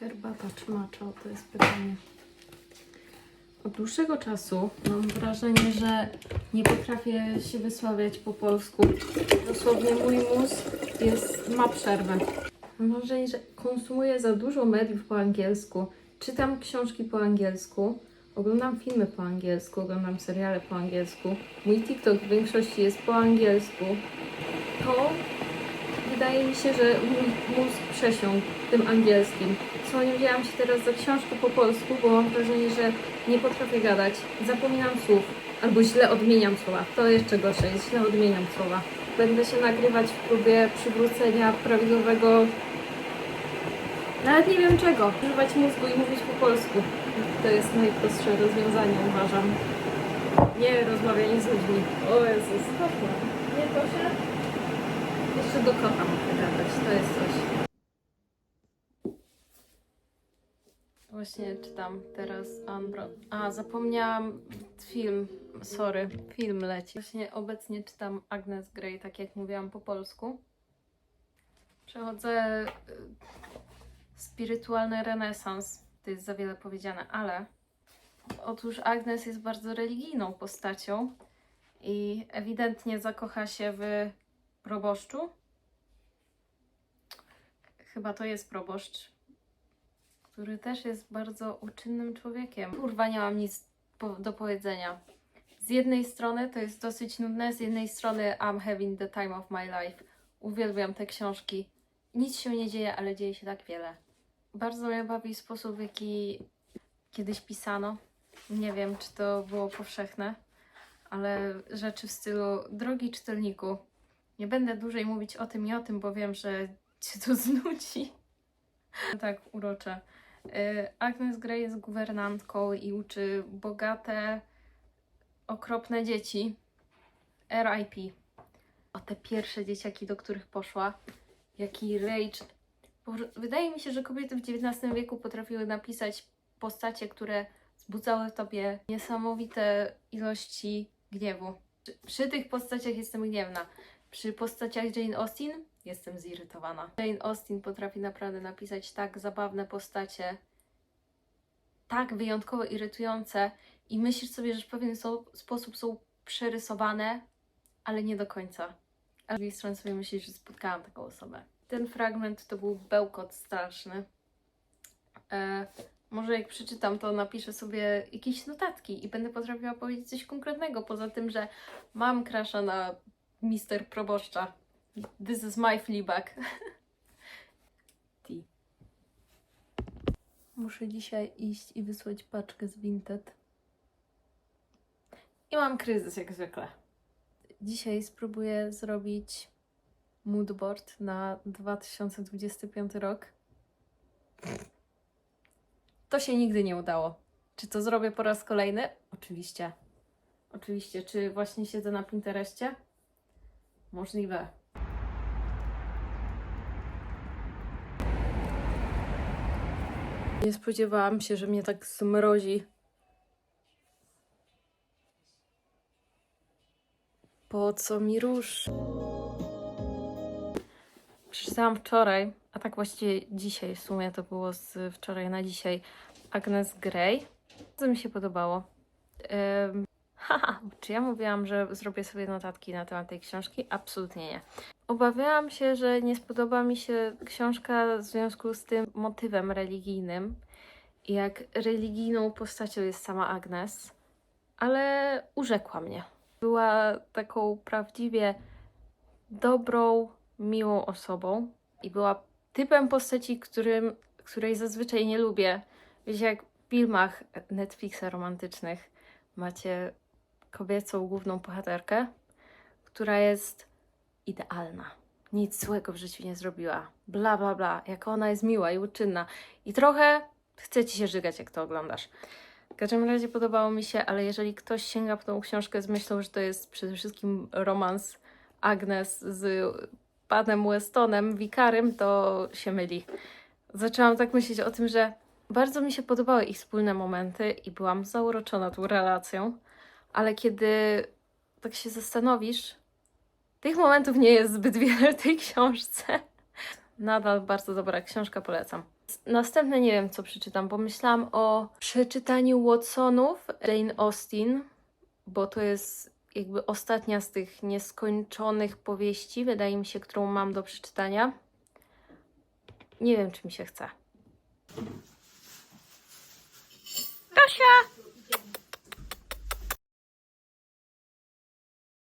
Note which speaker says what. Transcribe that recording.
Speaker 1: Herbata czy matcha? To jest pytanie. Od dłuższego czasu mam wrażenie, że nie potrafię się wysławiać po polsku. Dosłownie mój mózg jest, ma przerwę. Mam wrażenie, że konsumuję za dużo mediów po angielsku. Czytam książki po angielsku, oglądam filmy po angielsku, oglądam seriale po angielsku. Mój TikTok w większości jest po angielsku. To wydaje mi się, że mój mózg przesiąkł tym angielskim. Wzięłam się teraz za książkę po polsku, bo mam wrażenie, że nie potrafię gadać. Zapominam słów. Albo źle odmieniam słowa. To jeszcze gorsze, źle odmieniam słowa. Będę się nagrywać w próbie przywrócenia prawidłowego nawet nie wiem czego. Używać mózgu i mówić po polsku. To jest najprostsze rozwiązanie, uważam. Nie rozmawianie z ludźmi. O Jezus, dobra. Nie to się... Jeszcze do kota mogę gadać, to jest coś. Właśnie czytam teraz Ambro. A, zapomniałam film. Sorry, film leci. Właśnie obecnie czytam Agnes Grey, tak jak mówiłam po polsku. Przechodzę y, spirytualny renesans. To jest za wiele powiedziane, ale otóż Agnes jest bardzo religijną postacią i ewidentnie zakocha się w proboszczu. Chyba to jest proboszcz, który też jest bardzo uczynnym człowiekiem. Kurwa, nie mam nic do powiedzenia. Z jednej strony to jest dosyć nudne, z jednej strony I'm having the time of my life. Uwielbiam te książki. Nic się nie dzieje, ale dzieje się tak wiele. Bardzo mnie bawi sposób, w jaki kiedyś pisano. Nie wiem, czy to było powszechne, ale rzeczy w stylu drogi czytelniku. Nie będę dłużej mówić o tym i o tym, bo wiem, że cię to znudzi. Tak, urocze. Y, Agnes Grey jest guwernantką i uczy bogate, okropne dzieci. RIP. O te pierwsze dzieciaki, do których poszła. Jaki rage. Wydaje mi się, że kobiety w XIX wieku potrafiły napisać postacie, które wzbudzały w tobie niesamowite ilości gniewu. Przy tych postaciach jestem gniewna. Przy postaciach Jane Austen jestem zirytowana. Jane Austen potrafi naprawdę napisać tak zabawne postacie, tak wyjątkowo irytujące i myślisz sobie, że w pewien sposób są przerysowane, ale nie do końca. A z drugiej strony sobie myślisz, że spotkałam taką osobę. Ten fragment to był bełkot straszny. E, może jak przeczytam, to napiszę sobie jakieś notatki i będę potrafiła powiedzieć coś konkretnego, poza tym, że mam krasza na mister proboszcza. This is my Fleabag. Tea. Muszę dzisiaj iść i wysłać paczkę z Vinted. I mam kryzys jak zwykle. Dzisiaj spróbuję zrobić moodboard na 2025 rok. To się nigdy nie udało. Czy to zrobię po raz kolejny? Oczywiście. Oczywiście. Czy właśnie siedzę na Pinterestie? Możliwe. Nie spodziewałam się, że mnie tak zmrozi. Po co mi róż? Przeczytałam wczoraj, a tak właściwie dzisiaj w sumie to było z wczoraj na dzisiaj, Agnes Grey. Co mi się podobało? Ym, czy ja mówiłam, że zrobię sobie notatki na temat tej książki? Absolutnie nie. Obawiałam się, że nie spodoba mi się książka w związku z tym motywem religijnym jak religijną postacią jest sama Agnes, ale urzekła mnie. Była taką prawdziwie dobrą, miłą osobą i była typem postaci, którym, której zazwyczaj nie lubię. Wiecie, jak w filmach Netflixa romantycznych macie kobiecą główną bohaterkę, która jest idealna. Nic złego w życiu nie zrobiła. Bla, bla, bla. Jak ona jest miła i uczynna. I trochę chce ci się żygać, jak to oglądasz. W każdym razie podobało mi się, ale jeżeli ktoś sięga po tą książkę z myślą, że to jest przede wszystkim romans Agnes z panem Westonem, wikarym, to się myli. Zaczęłam tak myśleć o tym, że bardzo mi się podobały ich wspólne momenty i byłam zauroczona tą relacją, ale kiedy tak się zastanowisz, tych momentów nie jest zbyt wiele w tej książce. Nadal bardzo dobra książka, polecam. Następne nie wiem, co przeczytam, bo myślałam o przeczytaniu Watsonów Jane Austen, bo to jest jakby ostatnia z tych nieskończonych powieści, wydaje mi się, którą mam do przeczytania. Nie wiem, czy mi się chce. Tosia!